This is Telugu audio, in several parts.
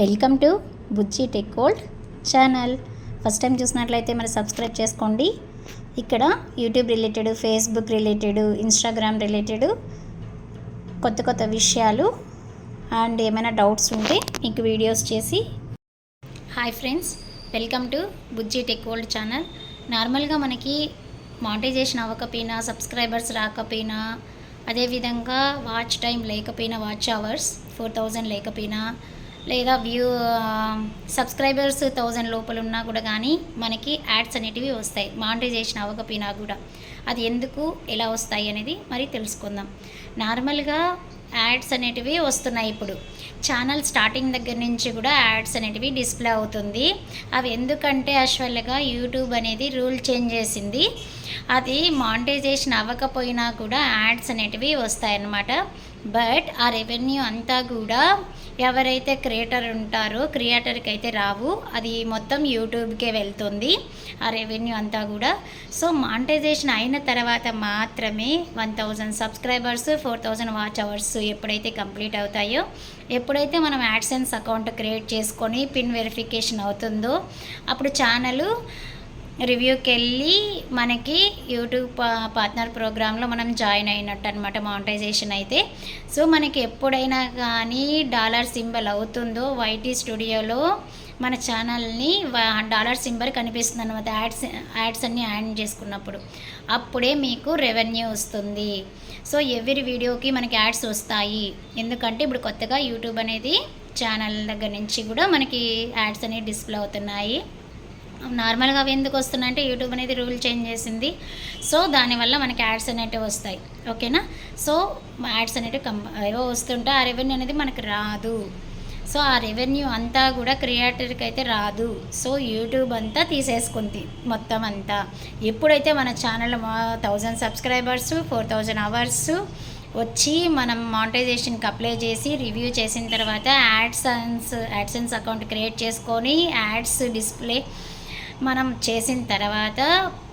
Welcome to Bujji tech gold channel. First time చూసినట్లయితే మరి సబ్స్క్రైబ్ చేసుకోండి. ఇక్కడ YouTube related Facebook related Instagram related కొత్త కొత్త విషయాలు అండ్ ఏమైనా డౌట్స్ ఉంటే మీకు వీడియోస్ చేసి. Hi friends welcome to Bujji tech gold channel. నార్మల్గా మనకి మానిటైజేషన్ అవ్వకపోయినా సబ్స్క్రైబర్స్ రాకపోయినా అదేవిధంగా వాచ్ టైం లేకపోయినా వాచ్ అవర్స్ ఫోర్ థౌజండ్ లేకపోయినా లేదా వ్యూ సబ్స్క్రైబర్స్ థౌజండ్ లోపల ఉన్నా కూడా కానీ మనకి యాడ్స్ అనేటివి వస్తాయి. మానిటైజేషన్ అవ్వకపోయినా కూడా. అది ఎందుకు ఎలా వస్తాయి అనేది మరి తెలుసుకుందాం. నార్మల్గా యాడ్స్ అనేటివి వస్తున్నాయి ఇప్పుడు. ఛానల్ స్టార్టింగ్ దగ్గర నుంచి కూడా యాడ్స్ అనేటివి డిస్ప్లే అవుతుంది. అవి ఎందుకంటే యాక్చువల్గా యూట్యూబ్ అనేది రూల్ చేంజ్ చేసింది. అది మానిటైజేషన్ అవ్వకపోయినా కూడా యాడ్స్ అనేటివి వస్తాయన్నమాట. బట్ ఆ రెవెన్యూ అంతా కూడా ఎవరైతే క్రియేటర్ ఉంటారో క్రియేటర్కి అయితే రావు. అది మొత్తం యూట్యూబ్కే వెళ్తుంది ఆ రెవెన్యూ అంతా కూడా. సో మానిటైజేషన్ అయిన తర్వాత మాత్రమే one thousand subscribers four thousand watch hours ఎప్పుడైతే కంప్లీట్ అవుతాయో ఎప్పుడైతే మనం యాడ్సెన్స్ అకౌంట్ క్రియేట్ చేసుకొని పిన్ వెరిఫికేషన్ అవుతుందో అప్పుడు ఛానల్ రివ్యూకి వెళ్ళి మనకి యూట్యూబ్ పార్ట్నర్ ప్రోగ్రాంలో మనం జాయిన్ అయినట్టు అనమాట మానిటైజేషన్ అయితే. సో మనకి ఎప్పుడైనా కానీ డాలర్ సింబల్ అవుతుందో వైటీ స్టూడియోలో మన ఛానల్ని డాలర్ సింబల్ కనిపిస్తుంది అనమాట యాడ్స్ యాడ్స్ అన్ని యాడ్ చేసుకున్నప్పుడు. అప్పుడే మీకు రెవెన్యూ వస్తుంది. సో ఎవరి వీడియోకి మనకి యాడ్స్ వస్తాయి. ఎందుకంటే ఇప్పుడు కొత్తగా యూట్యూబ్ అనేది ఛానల్ దగ్గర నుంచి కూడా మనకి యాడ్స్ అనేవి డిస్ప్లే అవుతున్నాయి. నార్మల్గా అవి ఎందుకు వస్తున్నాయి అంటే యూట్యూబ్ అనేది రూల్ చేంజ్ చేసింది. సో దానివల్ల మనకి యాడ్స్ అనేటివి వస్తాయి. ఓకేనా? సో యాడ్స్ అనేటివి కం ఏవో వస్తుంటే ఆ రెవెన్యూ అనేది మనకు రాదు. సో ఆ రెవెన్యూ అంతా కూడా క్రియేటర్కి అయితే రాదు. సో యూట్యూబ్ అంతా తీసేసుకుంది మొత్తం అంతా. ఎప్పుడైతే మన channel thousand subscribers four thousand hours వచ్చి మనం మానిటైజేషన్కి అప్లై చేసి రివ్యూ చేసిన తర్వాత యాడ్సన్స్ యాడ్సెన్స్ అకౌంట్ క్రియేట్ చేసుకొని యాడ్స్ డిస్ప్లే మనం చేసిన తర్వాత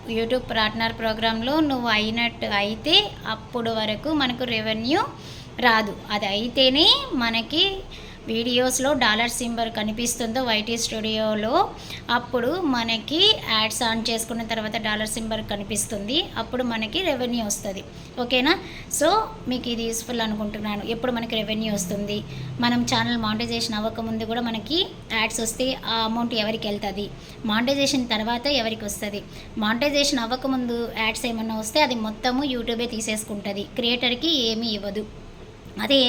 యూట్యూబ్ పార్ట్నర్ ప్రోగ్రాంలో నువ్వు అయినట్టు అయితే అప్పుడు వరకు మనకు రెవెన్యూ రాదు. అది అయితేనే మనకి వీడియోస్లో డాలర్ సింబల్ కనిపిస్తుందో వైటీ స్టూడియోలో. అప్పుడు మనకి యాడ్స్ ఆన్ చేసుకున్న తర్వాత డాలర్ సింబల్ కనిపిస్తుంది. అప్పుడు మనకి రెవెన్యూ వస్తుంది. ఓకేనా? సో మీకు ఇది యూస్ఫుల్ అనుకుంటున్నాను. ఎప్పుడు మనకి రెవెన్యూ వస్తుంది? మనం ఛానల్ మానిటైజేషన్ అవ్వకముందు కూడా మనకి యాడ్స్ వస్తే ఆ అమౌంట్ ఎవరికి వెళ్తుంది? మానిటైజేషన్ తర్వాత ఎవరికి వస్తుంది? మానిటైజేషన్ అవ్వకముందు యాడ్స్ ఏమన్నా వస్తే అది మొత్తము యూట్యూబే తీసేసుకుంటుంది. క్రియేటర్కి ఏమీ ఇవ్వదు. అదే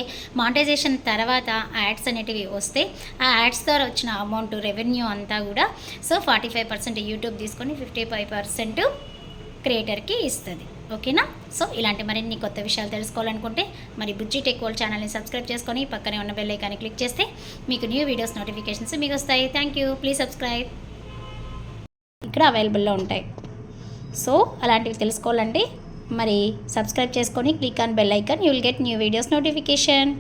మానిటైజేషన్ తర్వాత యాడ్స్ అనేటివి వస్తే ఆ యాడ్స్ ద్వారా వచ్చిన అమౌంట్ రెవెన్యూ అంతా కూడా so forty five percent YouTube తీసుకొని ఫిఫ్టీ ఫైవ్ పర్సెంట్ క్రియేటర్కి ఇస్తుంది. ఓకేనా? సో ఇలాంటి మరిన్ని కొత్త విషయాలు తెలుసుకోవాలనుకుంటే మరి బుజ్జి టెక్ వరల్డ్ ఛానల్ని సబ్స్క్రైబ్ చేసుకొని పక్కనే ఉన్న బెల్ ఐకాన్ని క్లిక్ చేస్తే మీకు న్యూ వీడియోస్ నోటిఫికేషన్స్ మీకు వస్తాయి. థ్యాంక్ యూ ప్లీజ్ సబ్స్క్రైబ్ ఇక్కడ అవైలబుల్లో ఉంటాయి. సో అలాంటివి తెలుసుకోవాలంటే మరి సబ్స్క్రైబ్ చేసుకొని click on bell icon you will get new videos notification